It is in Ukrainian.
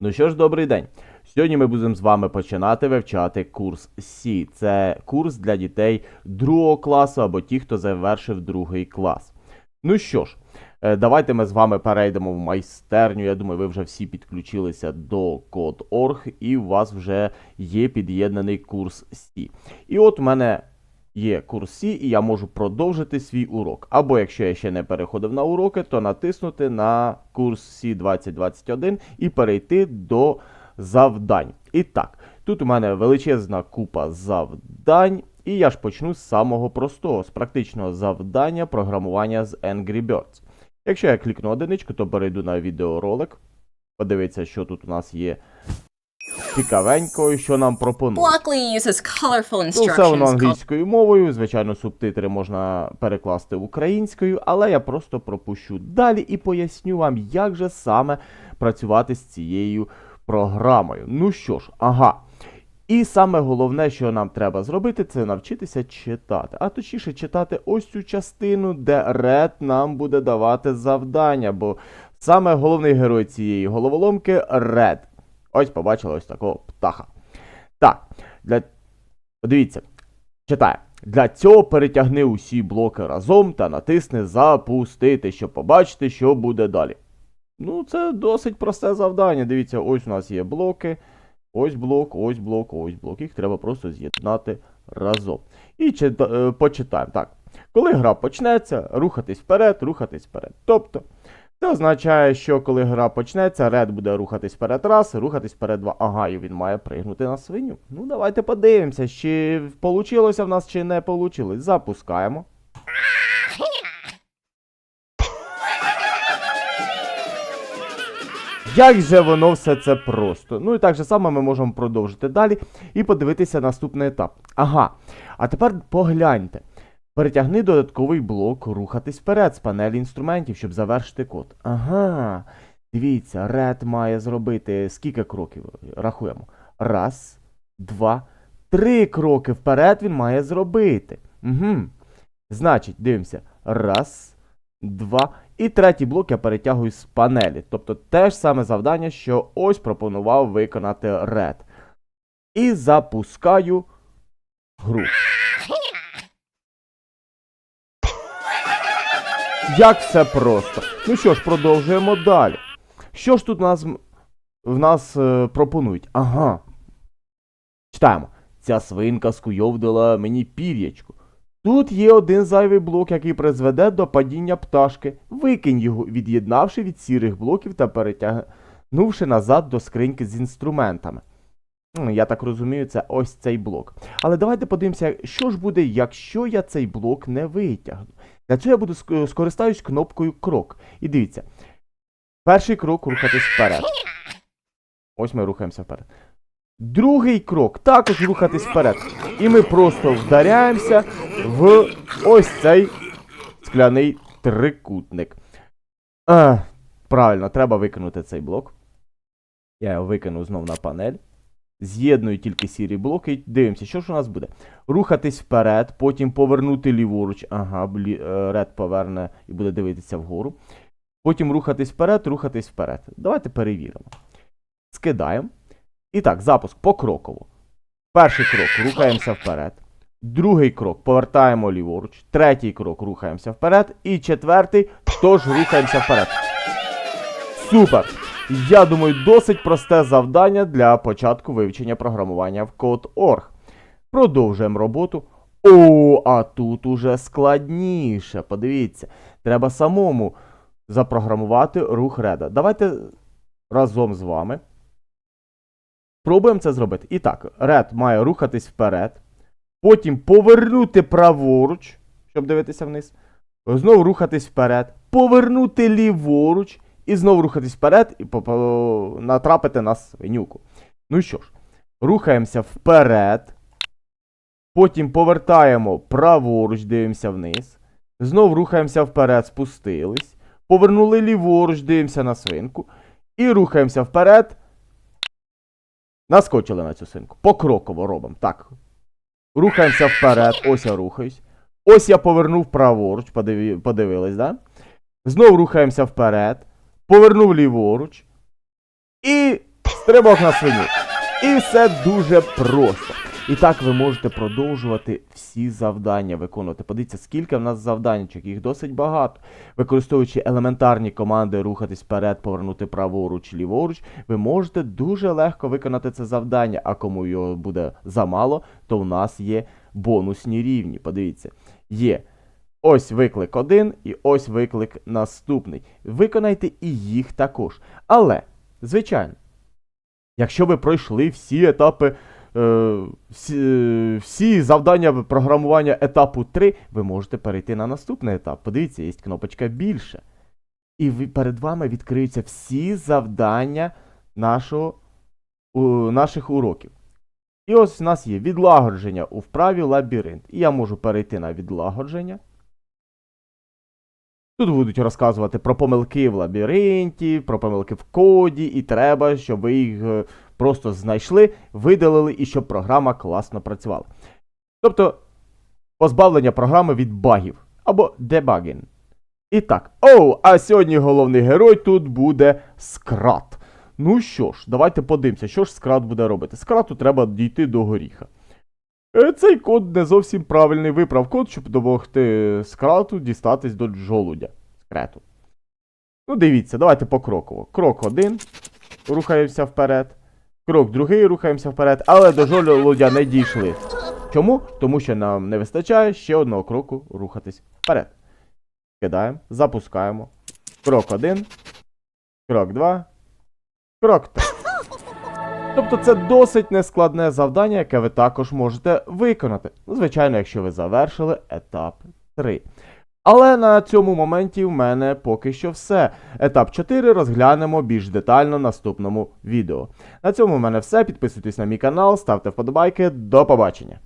Ну що ж, добрий день. Сьогодні ми будемо з вами починати вивчати курс Сі. Це курс для дітей другого класу або ті, хто завершив другий клас. Ну що ж, е, давайте ми з вами перейдемо в майстерню. Я думаю, ви вже всі підключилися до Code.org і у вас вже є під'єднаний курс Сі. І от у мене є курс Сі, і я можу продовжити свій урок. Або якщо я ще не переходив на уроки, то натиснути на курс Сі 2021 і перейти до завдань. І так, тут у мене величезна купа завдань, і я ж почну з самого простого, з практичного завдання програмування з Angry Birds. Якщо я клікну одиничку, то перейду на відеоролик. Подивіться, що тут у нас є цікавенького, що нам пропонують. Ну, все воно англійською мовою. Звичайно, субтитри можна перекласти українською, але я просто пропущу далі і поясню вам, як же саме працювати з цією програмою. Ну що ж, ага. І саме головне, що нам треба зробити, це навчитися читати. А точніше читати ось цю частину, де Ред нам буде давати завдання, бо саме головний герой цієї головоломки Ред. Ось побачили ось такого птаха. Так, для Подивіться, читає. Для цього перетягни усі блоки разом та натисни запустити, щоб побачити, що буде далі. Ну, це досить просте завдання. Дивіться, ось у нас є блоки. Ось блок, ось блок, ось блок. Їх треба просто з'єднати разом. І чита- е, почитаємо. Так. Коли гра почнеться, рухатись вперед, рухатись вперед. Тобто, це означає, що коли гра почнеться, ред буде рухатись вперед раз, рухатись вперед два. Ага, і він має пригнути на свиню. Ну, давайте подивимося, чи вийшло в нас, чи не вийшло. Запускаємо. Як же воно все це просто? Ну і так же само ми можемо продовжити далі і подивитися наступний етап. Ага. А тепер погляньте. Перетягни додатковий блок, рухатись вперед з панелі інструментів, щоб завершити код. Ага. Дивіться, Red має зробити скільки кроків? Рахуємо. Раз, два, три кроки вперед він має зробити. Угу. Значить, дивимося. Раз, два. І третій блок я перетягую з панелі. Тобто те ж саме завдання, що ось пропонував виконати Red. І запускаю гру. Як все просто. Ну що ж, продовжуємо далі. Що ж тут нас, в нас е, пропонують? Ага. Читаємо. Ця свинка скуйовдила мені пір'ячку. Тут є один зайвий блок, який призведе до падіння пташки. Викинь його, від'єднавши від сірих блоків та перетягнувши назад до скриньки з інструментами. Я так розумію, це ось цей блок. Але давайте подивимося, що ж буде, якщо я цей блок не витягну. Для цього я буду скористаюсь кнопкою крок. І дивіться. Перший крок рухатись вперед. Ось ми рухаємося вперед. Другий крок також рухатись вперед. І ми просто вдаряємося в ось цей скляний трикутник. А, правильно, треба викинути цей блок. Я його викину знов на панель. З'єдную тільки сірі блоки дивимося, що ж у нас буде. Рухатись вперед, потім повернути ліворуч. Ага, е, ред поверне і буде дивитися вгору. Потім рухатись вперед, рухатись вперед. Давайте перевіримо. Скидаємо. І так, запуск покроково. Перший крок рухаємося вперед. Другий крок повертаємо ліворуч. Третій крок рухаємося вперед. І четвертий тож рухаємося вперед. Супер! Я думаю, досить просте завдання для початку вивчення програмування в Code.org. Продовжуємо роботу. О, а тут уже складніше. Подивіться, треба самому запрограмувати рух реда. Давайте разом з вами Пробуємо це зробити. І так, ред має рухатись вперед, потім повернути праворуч, щоб дивитися вниз. Знову рухатись вперед, повернути ліворуч, і знову рухатись вперед і натрапити на свинюку. Ну що ж, рухаємося вперед. Потім повертаємо праворуч, дивимося вниз. Знову рухаємося вперед, спустились. Повернули ліворуч, дивимося на свинку. І рухаємося вперед. Наскочили на цю свинку. Покроково робимо. Так. Рухаємося вперед. Ось я рухаюсь. Ось я повернув праворуч, подивились, да? Знову рухаємося вперед. Повернув ліворуч. І Стрибок на свиню. І все дуже просто. І так ви можете продовжувати всі завдання виконувати. Подивіться, скільки в нас завданнячок, їх досить багато. Використовуючи елементарні команди рухатись вперед, повернути праворуч, ліворуч, ви можете дуже легко виконати це завдання. А кому його буде замало, то в нас є бонусні рівні. Подивіться, є ось виклик один і ось виклик наступний. Виконайте і їх також. Але, звичайно, якщо ви пройшли всі етапи. е, Всі, е, всі завдання програмування етапу 3, ви можете перейти на наступний етап. Подивіться, є кнопочка більше. І перед вами відкриються всі завдання нашого, у, наших уроків. І ось у нас є відлагодження у вправі лабіринт. І я можу перейти на відлагодження. Тут будуть розказувати про помилки в лабіринті, про помилки в коді, і треба, щоб ви їх е, просто знайшли, видалили і щоб програма класно працювала. Тобто позбавлення програми від багів або дебагін. І так, оу, а сьогодні головний герой тут буде скрат. Ну що ж, давайте подивимося, що ж скрат буде робити. Скрату треба дійти до горіха. Е, Цей код не зовсім правильний виправ код, щоб допомогти скрату дістатись до жолудя. Скрету. Ну, дивіться, давайте покроково. Крок один. Рухаємося вперед. Крок другий, рухаємося вперед, але до жолудя не дійшли. Чому? Тому що нам не вистачає ще одного кроку рухатись вперед. Кидаємо, запускаємо. Крок один. Крок два. Крок три. Тобто це досить нескладне завдання, яке ви також можете виконати. Звичайно, якщо ви завершили етап 3. Але на цьому моменті в мене поки що все. Етап 4 розглянемо більш детально в наступному відео. На цьому в мене все. Підписуйтесь на мій канал, ставте вподобайки. До побачення.